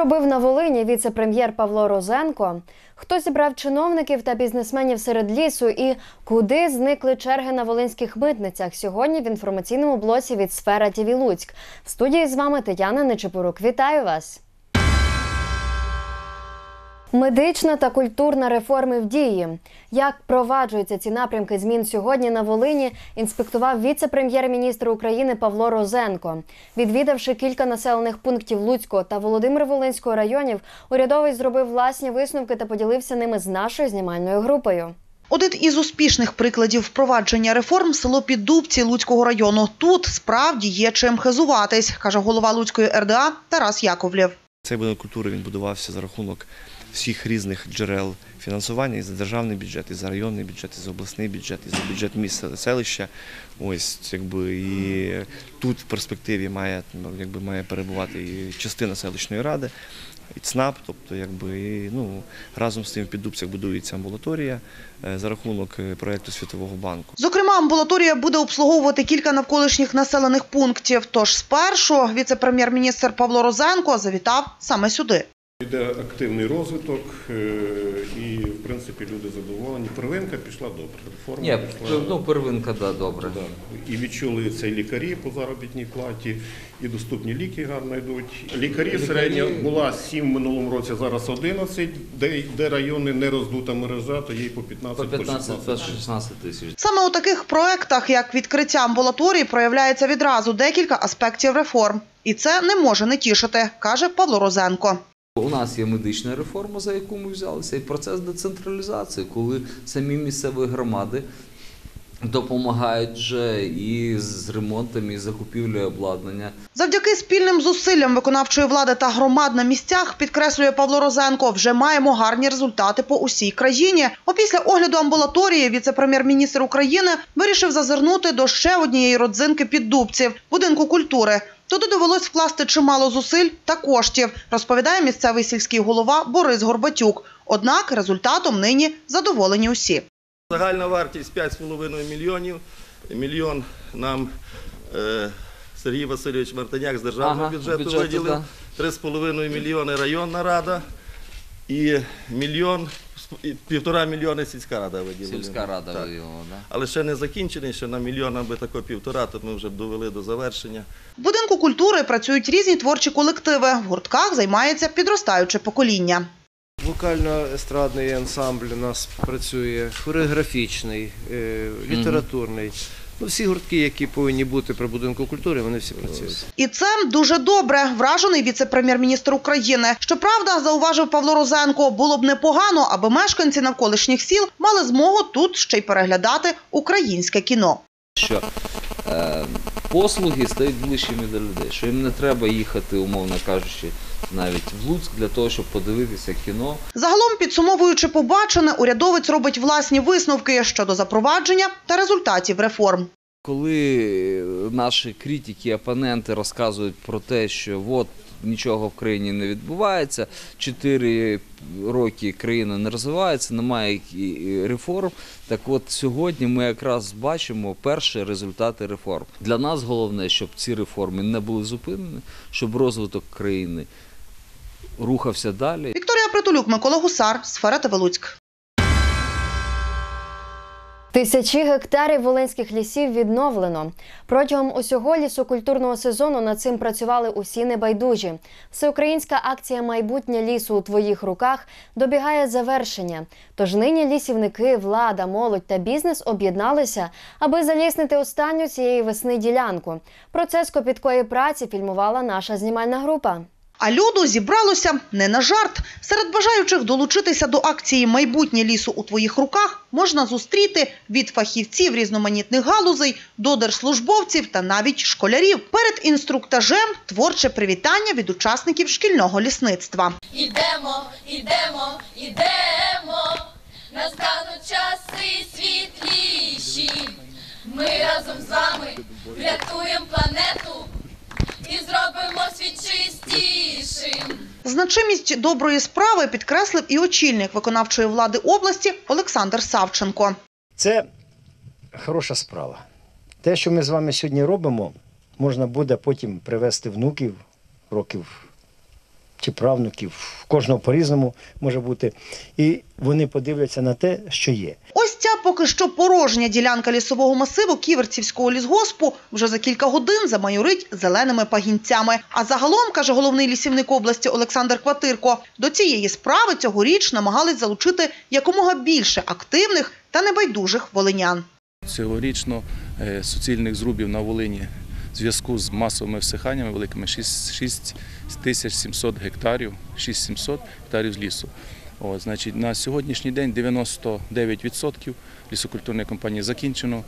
робив на Волині віце-прем'єр Павло Розенко? Хто зібрав чиновників та бізнесменів серед лісу і куди зникли черги на волинських митницях? Сьогодні в інформаційному блоці від Сфера ТІВІ Луцьк. В студії з вами Тетяна Нечепорук. Вітаю вас! Медична та культурна реформи в дії. Як проваджуються ці напрямки змін сьогодні на Волині, інспектував віце-прем'єр-міністр України Павло Розенко. Відвідавши кілька населених пунктів Луцького та Володимир-Волинського районів, урядовий зробив власні висновки та поділився ними з нашою знімальною групою. Один із успішних прикладів впровадження реформ село Піддубці Луцького району. Тут справді є чим хизуватись, каже голова Луцької РДА Тарас Яковлєв. Цей будинок культури він будувався за рахунок всіх різних джерел фінансування і за державний бюджет, і за районний бюджет, і за обласний бюджет, і за бюджет міста селища. Ось якби і тут в перспективі має ну, якби має перебувати і частина селищної ради, і ЦНАП, тобто якби і, ну разом з тим в Піддубцях будується амбулаторія е, за рахунок е, проекту Світового банку. Зокрема, амбулаторія буде обслуговувати кілька навколишніх населених пунктів. Тож спершу віце-прем'єр-міністр Павло Розенко завітав саме сюди. Йде активний розвиток, е, і в принципі люди задоволені. Первинка пішла добре. Реформа Ні, пішла. ну первинка, да, добре. Да. І відчули це і лікарі по заробітній платі, і доступні ліки гарно йдуть. Лікарі середня була 7 в минулому році, зараз 11, де, де райони не роздута мережа, то є і по 15 По по 15 по 16 тисяч. Саме у таких проектах, як відкриття амбулаторії, проявляється відразу декілька аспектів реформ. І це не може не тішити, каже Павло Розенко. У нас є медична реформа, за яку ми взялися, і процес децентралізації, коли самі місцеві громади допомагають вже і з ремонтом, і закупівлею обладнання. Завдяки спільним зусиллям виконавчої влади та громад на місцях, підкреслює Павло Розенко, вже маємо гарні результати по усій країні. Опісля огляду амбулаторії віце-прем'єр-міністр України вирішив зазирнути до ще однієї родзинки піддубців – будинку культури. Туди довелось вкласти чимало зусиль та коштів, розповідає місцевий сільський голова Борис Горбатюк. Однак результатом нині задоволені усі. Загальна вартість 5,5 мільйонів. Мільйон нам е, Сергій Васильович Мартиняк з державного Ага, бюджету, бюджету, виділив. 3,5 мільйони районна рада і мільйон, півтора мільйони сільська рада виділила. Сільська рада Так. виділила, да? Але ще не закінчений, ще на мільйон аби тако півтора, то ми вже б довели до завершення. В будинку культури працюють різні творчі колективи. В гуртках займається підростаюче покоління. Вокально-естрадний ансамбль у нас працює, хореографічний, е, літературний. Ну, всі гуртки, які повинні бути при будинку культури, вони всі працюють. І це дуже добре. Вражений віце-прем'єр-міністр України. Щоправда, зауважив Павло Розенко, було б непогано, аби мешканці навколишніх сіл мали змогу тут ще й переглядати українське кіно. Що е, послуги стають ближчими до людей, що їм не треба їхати, умовно кажучи, навіть в Луцьк для того, щоб подивитися кіно. Загалом, підсумовуючи побачене, урядовець робить власні висновки щодо запровадження та результатів реформ. Коли наші критики, опоненти розказують про те, що от нічого в країні не відбувається, 4 роки країна не розвивається, немає реформ. Так от сьогодні ми якраз бачимо перші результати реформ. Для нас головне, щоб ці реформи не були зупинені, щоб розвиток країни рухався далі. Вікторія Притулюк, Микола Гусар, Сфера ТВ Луцьк. Тисячі гектарів волинських лісів відновлено. Протягом усього лісокультурного сезону над цим працювали усі небайдужі. Всеукраїнська акція Майбутнє лісу у твоїх руках добігає завершення. Тож нині лісівники, влада, молодь та бізнес об'єдналися, аби заліснити останню цієї весни ділянку. Процес копіткої праці фільмувала наша знімальна група. А люду зібралося не на жарт. Серед бажаючих долучитися до акції Майбутнє лісу у твоїх руках можна зустріти від фахівців різноманітних галузей до держслужбовців та навіть школярів. Перед інструктажем творче привітання від учасників шкільного лісництва. Ідемо, ідемо, ідемо, настануть часи світліші. Ми разом з вами врятуємо планету зробимо світ чистішим. Значимість доброї справи підкреслив і очільник виконавчої влади області Олександр Савченко. Це хороша справа. Те, що ми з вами сьогодні робимо, можна буде потім привезти внуків років чи правнуків, в кожного по-різному може бути. І вони подивляться на те, що є. Ось ця поки що порожня ділянка лісового масиву Ківерцівського лісгоспу вже за кілька годин замайорить зеленими пагінцями. А загалом, каже головний лісівник області Олександр Кватирко, до цієї справи цьогоріч намагались залучити якомога більше активних та небайдужих волинян. Цьогорічно е, суцільних зрубів на Волині зв'язку з масовими всиханнями великими 6700 гектарів, 6700 гектарів лісу. О, значить, на сьогоднішній день 99% лісокультурної компанії закінчено.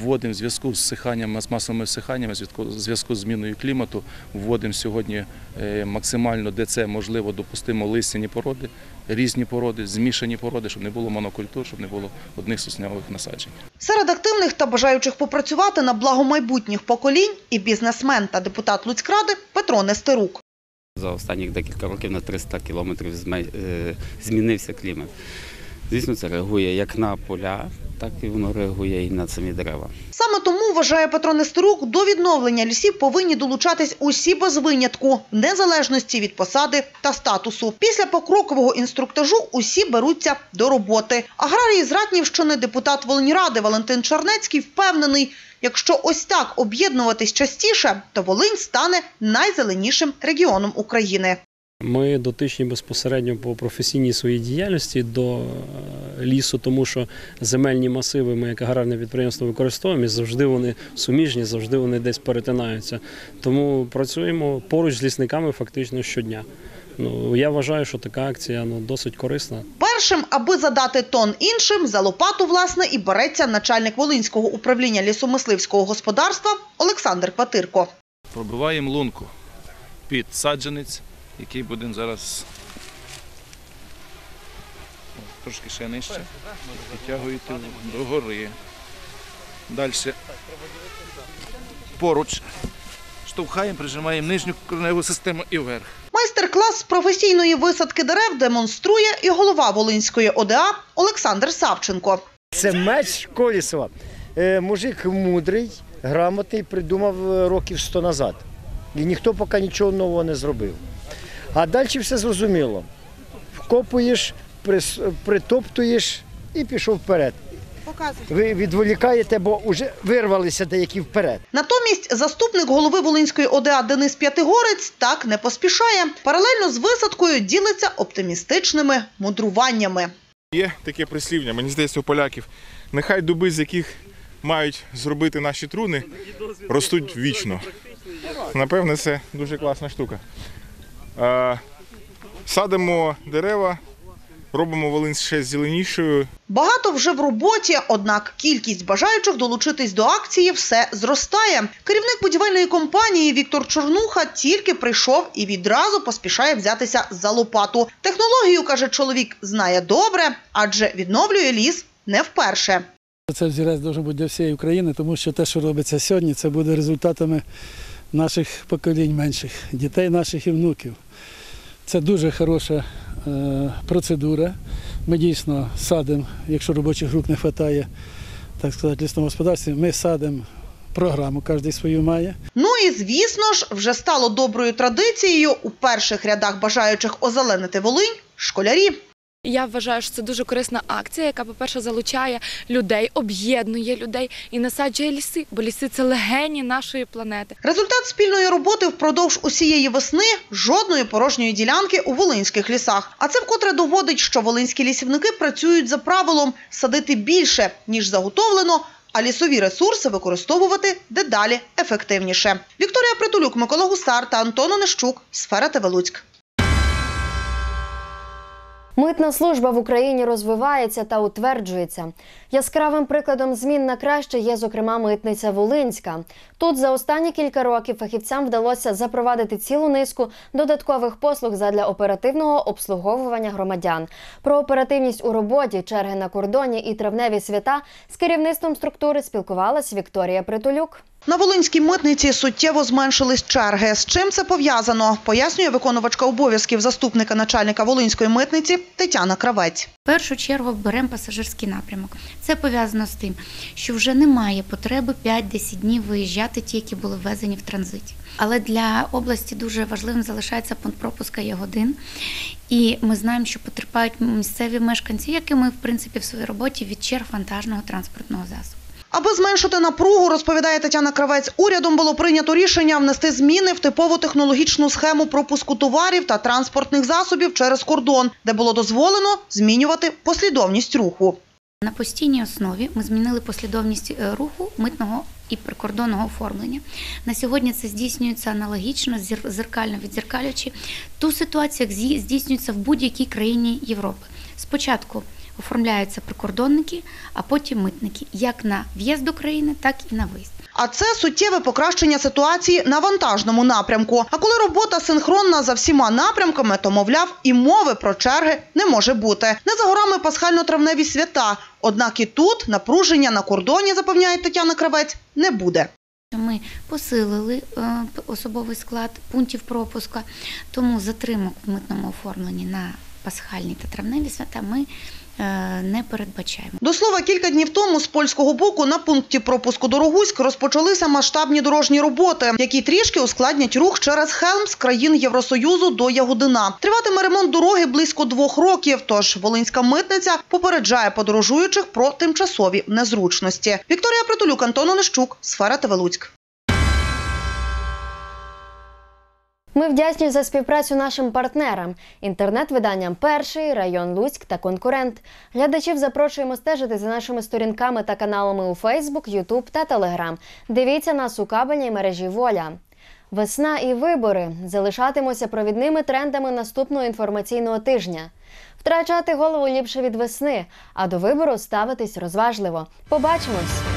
Вводимо в зв'язку з всиханнями, з масовими всиханнями, в зв'язку- зв'язку з зміною клімату, вводимо сьогодні е, максимально, де це можливо, допустимо листяні породи, різні породи, змішані породи, щоб не було монокультур, щоб не було одних соснявих насаджень. Серед активних та бажаючих попрацювати на благо майбутніх поколінь і бізнесмен та депутат Луцькради Петро Нестерук. За останніх декілька років на 300 кілометрів е, змінився клімат. Звісно, це реагує як на поля, так і воно реагує і на самі дерева. Саме тому, вважає Петро Нестерук, до відновлення лісів повинні долучатись усі без винятку, в незалежності від посади та статусу. Після покрокового інструктажу усі беруться до роботи. Аграрій з Ратнівщини, депутат Волиньради Валентин Чернецький впевнений, якщо ось так об'єднуватись частіше, то Волинь стане найзеленішим регіоном України. Ми дотичні безпосередньо по професійній своїй діяльності до е, лісу, тому що земельні масиви ми як аграрне підприємство використовуємо і завжди вони суміжні, завжди вони десь перетинаються. Тому працюємо поруч з лісниками фактично щодня. Ну я вважаю, що така акція ну досить корисна. Першим, аби задати тон іншим, за лопату, власне, і береться начальник Волинського управління лісомисливського господарства Олександр Кватирко. Пробиваємо лунку під саджанець, який будемо зараз трошки ще нижче. Підтягуєте догори. Далі поруч. Штовхаємо, прижимаємо нижню кореневу систему і вверх. Майстер-клас професійної висадки дерев демонструє і голова Волинської ОДА Олександр Савченко. Це меч Колісова. Е, мужик мудрий, грамотний, придумав е, років 100 назад. І ніхто поки нічого нового не зробив. А далі все зрозуміло. Вкопуєш, притоптуєш і пішов вперед. Ви відволікаєте, бо вже вирвалися деякі вперед. Натомість заступник голови Волинської ОДА Денис П'ятигорець так не поспішає. Паралельно з висадкою ділиться оптимістичними мудруваннями. Є таке прислів'я, мені здається, у поляків. Нехай дуби, з яких мають зробити наші труни, ростуть вічно. Напевне, це дуже класна штука. Е, Садимо дерева, робимо Волинь ще зеленішою. Багато вже в роботі, однак кількість бажаючих долучитись до акції все зростає. Керівник будівельної компанії Віктор Чорнуха тільки прийшов і відразу поспішає взятися за лопату. Технологію, каже чоловік, знає добре, адже відновлює ліс не вперше. Це взірець має бути для всієї України, тому що те, що робиться сьогодні, це буде результатами наших поколінь менших, дітей наших і внуків. Це дуже хороша процедура. Ми дійсно садимо, якщо робочих рук не вистачає, так сказати, в лісному господарстві, ми садимо програму, кожен свою має. Ну і звісно ж, вже стало доброю традицією у перших рядах бажаючих озеленити Волинь школярі. Я вважаю, що це дуже корисна акція, яка, по-перше, залучає людей, об'єднує людей і насаджує ліси, бо ліси це легені нашої планети. Результат спільної роботи впродовж усієї весни жодної порожньої ділянки у волинських лісах. А це вкотре доводить, що волинські лісівники працюють за правилом садити більше ніж заготовлено, а лісові ресурси використовувати дедалі ефективніше. Вікторія Притулюк, Микола Гусар та Антон Онищук. Сфера ТВ Луцьк. Митна служба в Україні розвивається та утверджується. Яскравим прикладом змін на краще є, зокрема, митниця Волинська. Тут за останні кілька років фахівцям вдалося запровадити цілу низку додаткових послуг задля оперативного обслуговування громадян. Про оперативність у роботі, черги на кордоні і травневі свята з керівництвом структури спілкувалась Вікторія Притулюк. На Волинській митниці суттєво зменшились черги. З чим це пов'язано, пояснює виконувачка обов'язків заступника начальника Волинської митниці Тетяна Кравець. В першу чергу беремо пасажирський напрямок. Це пов'язано з тим, що вже немає потреби 5-10 днів виїжджати ті, які були ввезені в транзиті. Але для області дуже важливим залишається пункт пропуска Ягодин. І ми знаємо, що потерпають місцеві мешканці, як і ми, в принципі, в своїй роботі від черг вантажного транспортного засобу. Аби зменшити напругу, розповідає Тетяна Кравець, урядом було прийнято рішення внести зміни в типову технологічну схему пропуску товарів та транспортних засобів через кордон, де було дозволено змінювати послідовність руху. На постійній основі ми змінили послідовність е, руху митного і прикордонного оформлення. На сьогодні це здійснюється аналогічно, зеркально відзеркалюючи ту ситуацію, як здійснюється в будь-якій країні Європи. Спочатку оформляються прикордонники, а потім митники, як на в'їзд до країни, так і на виїзд. А це суттєве покращення ситуації на вантажному напрямку. А коли робота синхронна за всіма напрямками, то, мовляв, і мови про черги не може бути. Не за горами пасхально-травневі свята. Однак і тут напруження на кордоні, запевняє Тетяна Кравець, не буде. Ми посилили е, особовий склад пунктів пропуска, тому затримок в митному оформленні на пасхальні та травневі свята ми не передбачаємо. До слова, кілька днів тому з польського боку на пункті пропуску Дорогуськ розпочалися масштабні дорожні роботи, які трішки ускладнять рух через Хелм з країн Євросоюзу до Ягодина. Триватиме ремонт дороги близько двох років. Тож Волинська митниця попереджає подорожуючих про тимчасові незручності. Вікторія Притулюк, Антон Онищук, Сфера Луцьк. Ми вдячні за співпрацю нашим партнерам, інтернет-виданням Перший, район Луцьк та конкурент. Глядачів запрошуємо стежити за нашими сторінками та каналами у Фейсбук, Ютуб та Телеграм. Дивіться нас у кабельній мережі Воля. Весна і вибори залишатимуться провідними трендами наступного інформаційного тижня. Втрачати голову ліпше від весни, а до вибору ставитись розважливо. Побачимось!